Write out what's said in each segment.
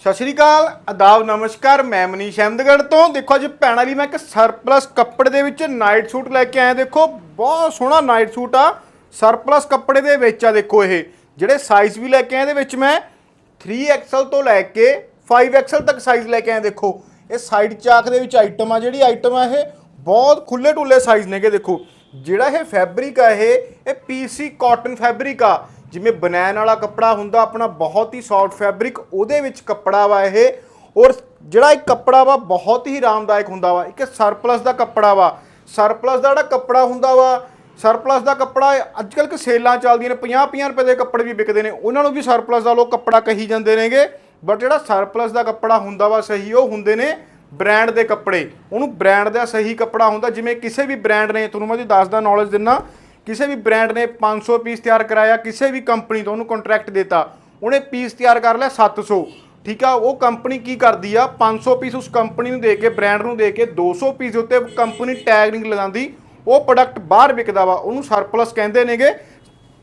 ਸਤਿ ਸ਼੍ਰੀ ਅਕਾਲ ਆਦਾਬ ਨਮਸਕਾਰ, ਮੈਂ ਮਨੀਸ਼ ਅਹਿਮਦਗੜ੍ਹ ਤੋਂ। ਦੇਖੋ ਅੱਜ ਭੈਣਾਂ ਲਈ ਮੈਂ ਇੱਕ ਸਰਪਲਸ ਕੱਪੜੇ ਦੇ ਵਿੱਚ ਨਾਈਟ ਸੂਟ ਲੈ ਕੇ ਆਇਆ, ਦੇਖੋ, ਬਹੁਤ ਸੋਹਣਾ ਨਾਈਟ ਸੂਟ ਆ। ਸਰਪਲਸ ਕੱਪੜੇ ਦੇ ਵਿੱਚ ਆ, ਦੇਖੋ ਇਹ। ਜਿਹੜੇ ਸਾਈਜ਼ ਵੀ ਲੈ ਕੇ ਆਇਆ ਇਹਦੇ ਵਿੱਚ ਮੈਂ 3XL ਤੋਂ ਲੈ ਕੇ 5XL ਤੱਕ ਸਾਈਜ਼ ਲੈ ਕੇ ਆਇਆ, ਦੇਖੋ। ਇਹ ਸਾਈਡ ਚਾਕ ਦੇ ਵਿੱਚ ਆਈਟਮ ਆ, ਜਿਹੜੀ ਆਈਟਮ ਆ, ਇਹ ਬਹੁਤ ਖੁੱਲੇ ਟੁੱਲੇ ਸਾਈਜ਼ ਨੇਗੇ, ਦੇਖੋ। ਜਿਹੜਾ ਇਹ ਫੈਬਰਿਕ ਆ, ਇਹ ਇਹ ਪੀਸੀ ਕਾਟਨ ਫੈਬਰਿਕ ਆ। ਜਿਵੇਂ ਬਨੈਨ ਵਾਲਾ ਕੱਪੜਾ ਹੁੰਦਾ, ਆਪਣਾ ਬਹੁਤ ਹੀ ਸੌਫਟ ਫੈਬਰਿਕ ਉਹਦੇ ਵਿੱਚ ਕੱਪੜਾ ਵਾ ਇਹ। ਔਰ ਜਿਹੜਾ ਇਹ ਕੱਪੜਾ ਵਾ, ਬਹੁਤ ਹੀ ਆਰਾਮਦਾਇਕ ਹੁੰਦਾ ਵਾ। ਇੱਕ ਸਰਪਲਸ ਦਾ ਕੱਪੜਾ ਵਾ। ਸਰਪਲਸ ਦਾ ਜਿਹੜਾ ਕੱਪੜਾ ਹੁੰਦਾ ਵਾ ਸਰਪਲਸ ਦਾ ਕੱਪੜਾ ਅੱਜ ਕੱਲ੍ਹ ਕਿ ਸੇਲਾਂ ਚੱਲਦੀਆਂ ਨੇ 50 50 ਰੁਪਏ ਦੇ ਕੱਪੜੇ ਵੀ ਵਿਕਦੇ ਨੇ। ਉਹਨਾਂ ਨੂੰ ਵੀ ਸਰਪਲਸ ਦਾ ਲੋਕ ਕੱਪੜਾ ਕਹੀ ਜਾਂਦੇ ਨੇਗੇ। ਬਟ ਜਿਹੜਾ ਸਰਪਲਸ ਦਾ ਕੱਪੜਾ ਹੁੰਦਾ ਵਾ ਸਹੀ, ਉਹ ਹੁੰਦੇ ਨੇ ਬ੍ਰਾਂਡ ਦੇ ਕੱਪੜੇ। ਉਹਨੂੰ ਬ੍ਰਾਂਡ ਦਾ ਸਹੀ ਕੱਪੜਾ ਹੁੰਦਾ, ਜਿਵੇਂ ਕਿਸੇ ਵੀ ਬ੍ਰਾਂਡ ਨੇ, ਤੁਹਾਨੂੰ ਮੈਂ ਜੀ ਦੱਸਦਾ ਨੌਲੇਜ ਦਿੰਨਾ। ਕਿਸੇ ਵੀ ਬ੍ਰਾਂਡ ਨੇ 500 ਪੀਸ ਤਿਆਰ ਕਰਾਇਆ, ਕਿਸੇ ਵੀ ਕੰਪਨੀ ਤੋਂ ਉਹਨੂੰ ਕੰਟਰੈਕਟ ਦਿੱਤਾ, ਉਹਨੇ ਪੀਸ ਤਿਆਰ ਕਰ ਲਿਆ 700 ਠੀਕ ਆ, ਉਹ ਕੰਪਨੀ ਕੀ ਕਰਦੀ ਆ? 500 ਪੀਸ ਉਸ ਕੰਪਨੀ ਨੂੰ ਦੇ ਕੇ ਬ੍ਰਾਂਡ ਨੂੰ ਦੇ ਕੇ 200 ਪੀਸ ਉੱਤੇ ਕੰਪਨੀ ਟੈਗ ਨਹੀਂ ਲਗਾਉਂਦੀ। ਉਹ ਪ੍ਰੋਡਕਟ ਬਾਹਰ ਵਿਕਦਾ ਵਾ, ਉਹਨੂੰ ਸਰਪਲਸ ਕਹਿੰਦੇ ਨੇਗੇ,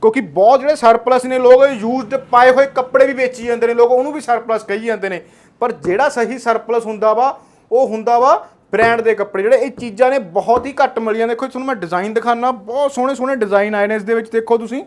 ਕਿਉਂਕਿ ਬਹੁਤ ਜਿਹੜੇ ਸਰਪਲਸ ਨੇ ਲੋਕ ਯੂਜ਼ਡ ਪਾਏ ਹੋਏ ਕੱਪੜੇ ਵੀ ਵੇਚੀ ਜਾਂਦੇ ਨੇ ਲੋਕ, ਉਹਨੂੰ ਵੀ ਸਰਪਲਸ ਕਹੀ ਜਾਂਦੇ ਨੇ। ਪਰ ਜਿਹੜਾ ਸਹੀ ਸਰਪਲਸ ਹੁੰਦਾ ਵਾ, ਉਹ ਹੁੰਦਾ ਵਾ ਬ੍ਰਾਂਡ ਦੇ ਕੱਪੜੇ ਜਿਹੜੇ, ਇਹ ਚੀਜ਼ਾਂ ਨੇ ਬਹੁਤ ਹੀ ਘੱਟ ਮਿਲੀਆਂ। ਦੇਖੋ ਤੁਹਾਨੂੰ ਮੈਂ ਡਿਜ਼ਾਈਨ ਦਿਖਾਣਾ ਬਹੁਤ ਸੋਹਣੇ ਸੋਹਣੇ ਡਿਜ਼ਾਈਨ ਆਏ ਨੇ ਇਸ ਦੇ ਵਿੱਚ, ਦੇਖੋ ਤੁਸੀਂ।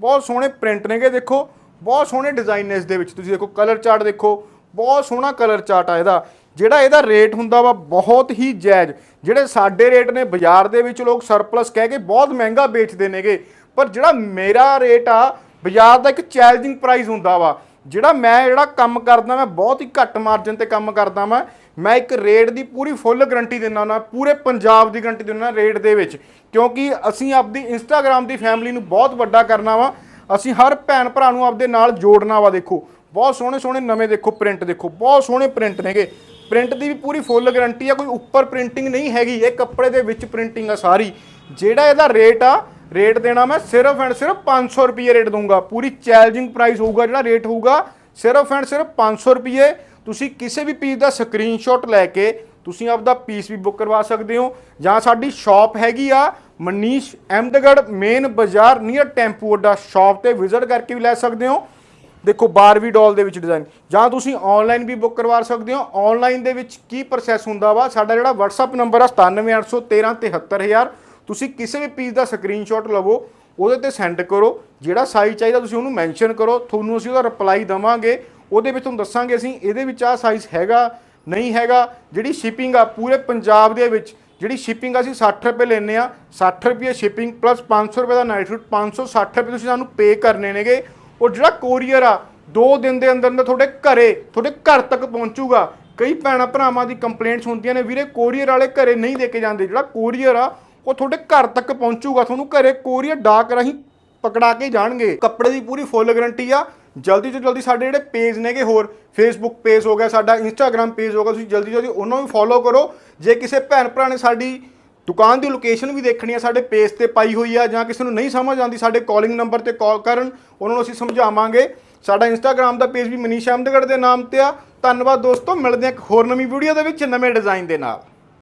ਬਹੁਤ ਸੋਹਣੇ ਪ੍ਰਿੰਟ ਨੇਗੇ, ਦੇਖੋ। ਬਹੁਤ ਸੋਹਣੇ ਡਿਜ਼ਾਈਨ ਨੇ ਇਸ ਦੇ ਵਿੱਚ। ਤੁਸੀਂ ਦੇਖੋ ਕਲਰ ਚਾਰਟ ਦੇਖੋ। ਬਹੁਤ ਸੋਹਣਾ ਕਲਰ ਚਾਰਟ ਆ ਇਹਦਾ। ਜਿਹੜਾ ਇਹਦਾ ਰੇਟ ਹੁੰਦਾ ਵਾ, ਬਹੁਤ ਹੀ ਜਾਇਜ਼। ਜਿਹੜੇ ਸਾਡੇ ਰੇਟ ਨੇ, ਬਾਜ਼ਾਰ ਦੇ ਵਿੱਚ ਲੋਕ ਸਰਪਲਸ ਕਹਿ ਕੇ ਬਹੁਤ ਮਹਿੰਗਾ ਵੇਚਦੇ ਨੇਗੇ। ਪਰ ਜਿਹੜਾ ਮੇਰਾ ਰੇਟ ਆ, ਬਾਜ਼ਾਰ ਦਾ ਇੱਕ ਚੈਲੰਜਿੰਗ ਪ੍ਰਾਈਸ ਹੁੰਦਾ ਵਾ। ਜਿਹੜਾ ਮੈਂ ਜਿਹੜਾ ਕੰਮ ਕਰਦਾ ਮੈਂ ਬਹੁਤ ਹੀ ਘੱਟ ਮਾਰਜਨ ਤੇ ਕੰਮ ਕਰਦਾ ਮੈਂ ਮੈਂ ਇੱਕ ਰੇਟ ਦੀ ਪੂਰੀ ਫੁੱਲ ਗਰੰਟੀ ਦਿੰਦਾ ਨਾ ਪੂਰੇ ਪੰਜਾਬ ਦੀ ਗਰੰਟੀ ਦਿੰਦਾ ਰੇਟ ਦੇ ਵਿੱਚ। ਕਿਉਂਕਿ ਅਸੀਂ ਆਪਦੀ ਇੰਸਟਾਗ੍ਰam ਦੀ ਫੈਮਿਲੀ ਨੂੰ ਬਹੁਤ ਵੱਡਾ ਕਰਨਾ ਵਾ। ਅਸੀਂ ਹਰ ਭੈਣ ਭਰਾ ਨੂੰ ਆਪਦੇ ਨਾਲ ਜੋੜਨਾ ਵਾ, ਦੇਖੋ। ਬਹੁਤ ਸੋਹਣੇ ਸੋਹਣੇ ਨਵੇਂ ਦੇਖੋ ਪ੍ਰਿੰਟ ਦੇਖੋ। ਬਹੁਤ ਸੋਹਣੇ ਪ੍ਰਿੰਟ ਨੇਗੇ। ਪ੍ਰਿੰਟ ਦੀ ਵੀ ਪੂਰੀ ਫੁੱਲ ਗਰੰਟੀ ਆ, ਕੋਈ ਉੱਪਰ ਪ੍ਰਿੰਟਿੰਗ ਨਹੀਂ ਹੈਗੀ। ਇਹ ਕੱਪੜੇ ਦੇ ਵਿੱਚ ਪ੍ਰਿੰਟਿੰਗ ਆ ਸਾਰੀ। ਜਿਹੜਾ ਇਹਦਾ ਰੇਟ ਆ ਰੇਟ ਦੇਣਾ ਮੈਂ ਸਿਰਫ ਐਂਡ ਸਿਰਫ 500 ਰੁਪਏ ਰੇਟ ਦਊਂਗਾ। ਪੂਰੀ ਚੈਲੰਜਿੰਗ ਪ੍ਰਾਈਸ ਹੋਊਗਾ, ਜਿਹੜਾ ਰੇਟ ਹੋਊਗਾ, ਸਿਰਫ ਐਂਡ ਸਿਰਫ 500 ਰੁਪਏ ਤੁਸੀਂ ਕਿਸੇ ਵੀ ਪੀਸ ਦਾ ਸਕਰੀਨਸ਼ਾਟ ਲੈ ਕੇ ਤੁਸੀਂ ਆਪਦਾ ਪੀਸ ਵੀ ਬੁੱਕ ਕਰਵਾ ਸਕਦੇ ਹੋ। ਜਾਂ ਸਾਡੀ ਸ਼ਾਪ ਹੈਗੀ ਆ, ਮਨੀਸ਼ ਅਹਿਮਦਗੜ੍ਹ ਮੇਨ ਬਾਜ਼ਾਰ ਨੀਅਰ ਟੈਂਪੂ ਅੱਡਾ। ਸ਼ਾਪ ਤੇ ਵਿਜ਼ਿਟ ਕਰਕੇ ਵੀ ਲੈ ਸਕਦੇ ਹੋ। ਦੇਖੋ, ਬਾਰਵੀ ਡਾਲ ਦੇ ਵਿੱਚ ਡਿਜ਼ਾਈਨ ਜਾਂ ਤੁਸੀਂ ਆਨਲਾਈਨ ਵੀ ਬੁੱਕ ਕਰਵਾ ਸਕਦੇ ਹੋ। ਆਨਲਾਈਨ ਦੇ ਵਿੱਚ ਕੀ ਪ੍ਰੋਸੈਸ ਹੁੰਦਾ ਵਾ? ਸਾਡਾ ਜਿਹੜਾ WhatsApp ਨੰਬਰ ਆ 978137373000 ਤੁਸੀਂ ਕਿਸੇ ਵੀ ਪੀਸ ਦਾ ਸਕਰੀਨਸ਼ਾਟ ਲਵੋ, ਉਹਦੇ ਤੇ ਸੈਂਡ ਕਰੋ, ਜਿਹੜਾ ਸਾਈਜ਼ ਚਾਹੀਦਾ ਤੁਸੀਂ ਉਹਨੂੰ ਮੈਂਸ਼ਨ ਕਰੋ, ਤੁਹਾਨੂੰ ਅਸੀਂ ਉਹਦਾ ਰਿਪਲਾਈ ਦਵਾਂਗੇ, ਉਹਦੇ ਵਿੱਚ ਤੁਹਾਨੂੰ ਦੱਸਾਂਗੇ ਅਸੀਂ ਇਹਦੇ ਵਿੱਚ ਆਹ ਸਾਈਜ਼ ਹੈਗਾ, ਨਹੀਂ ਹੈਗਾ, ਜਿਹੜੀ ਸ਼ਿਪਿੰਗ ਆ ਪੂਰੇ ਪੰਜਾਬ ਦੇ ਵਿੱਚ, ਜਿਹੜੀ ਸ਼ਿਪਿੰਗ ਅਸੀਂ 60 ਰੁਪਏ ਲੈਨੇ ਆ 60 ਰੁਪਏ ਸ਼ਿਪਿੰਗ ਪਲੱਸ 500 ਰੁਪਏ ਦਾ ਨਾਈਟ ਸੂਟ 560 ਰੁਪਏ ਤੁਸੀਂ ਸਾਨੂੰ ਪੇ ਕਰਨੇ ਨੇਗੇ ਔਰ ਜਿਹੜਾ ਕੋਰੀਅਰ ਆ, ਦੋ ਦਿਨ ਦੇ ਅੰਦਰ ਅੰਦਰ ਤੁਹਾਡੇ ਘਰੇ, ਤੁਹਾਡੇ ਘਰ ਤੱਕ ਪਹੁੰਚੂਗਾ। ਕਈ ਭੈਣਾਂ ਭਰਾਵਾਂ ਦੀ ਕੰਪਲੇਂਟਸ ਹੁੰਦੀਆਂ ਨੇ, ਵੀਰੇ ਕੋਰੀਅਰ ਵਾਲੇ ਘਰੇ ਨਹੀਂ ਦੇ ਕੇ ਜਾਂਦੇ, ਜਿਹੜਾ ਕੋਰੀਅਰ ਆ ਉਹ ਤੁਹਾਡੇ ਘਰ ਤੱਕ ਪਹੁੰਚੂਗਾ, ਤੁਹਾਨੂੰ ਘਰੇ ਕੋਰੀਅਰ ਡਾਕ ਰਾਹੀਂ ਪਕੜਾ ਕੇ ਜਾਣਗੇ। ਕੱਪੜੇ ਦੀ ਪੂਰੀ ਫੁੱਲ ਗਾਰੰਟੀ ਆ। ਜਲਦੀ ਤੋਂ ਜਲਦੀ ਸਾਡੇ ਜਿਹੜੇ ਪੇਜ ਨੇਗੇ ਹੋਰ ਫੇਸਬੁੱਕ ਪੇਜ ਹੋ ਗਿਆ, ਸਾਡਾ ਇੰਸਟਾਗ੍ਰam ਪੇਜ ਹੋ ਗਿਆ, ਤੁਸੀਂ ਜਲਦੀ ਤੋਂ ਜਲਦੀ ਉਹਨਾਂ ਨੂੰ ਫੋਲੋ ਕਰੋ। ਜੇ ਕਿਸੇ ਭੈਣ ਭਰਾ ਨੇ ਸਾਡੀ ਦੁਕਾਨ ਦੀ ਲੋਕੇਸ਼ਨ ਵੀ ਦੇਖਣੀ ਆ, ਸਾਡੇ ਪੇਜ ਤੇ ਪਾਈ ਹੋਈ ਆ, ਜਾਂ ਕਿਸੇ ਨੂੰ ਨਹੀਂ ਸਮਝ ਆਉਂਦੀ, ਸਾਡੇ ਕਾਲਿੰਗ ਨੰਬਰ ਤੇ ਕਾਲ ਕਰਨ, ਉਹਨਾਂ ਨੂੰ ਅਸੀਂ ਸਮਝਾਵਾਂਗੇ। ਸਾਡਾ ਇੰਸਟਾਗ੍ਰam ਦਾ ਪੇਜ ਵੀ ਮਨੀਸ਼ ਅਹਿਮਦਗੜ੍ਹ ਦੇ ਨਾਮ ਤੇ ਆ। ਧੰਨਵਾਦ ਦੋਸਤੋ, ਮਿਲਦੇ ਹਾਂ ਇੱਕ ਹੋਰ ਨਵੀਂ ਵੀਡੀਓ ਦੇ ਵਿੱਚ ਨਵੇਂ ਡਿਜ਼ਾਈਨ ਦੇ ਨਾਲ।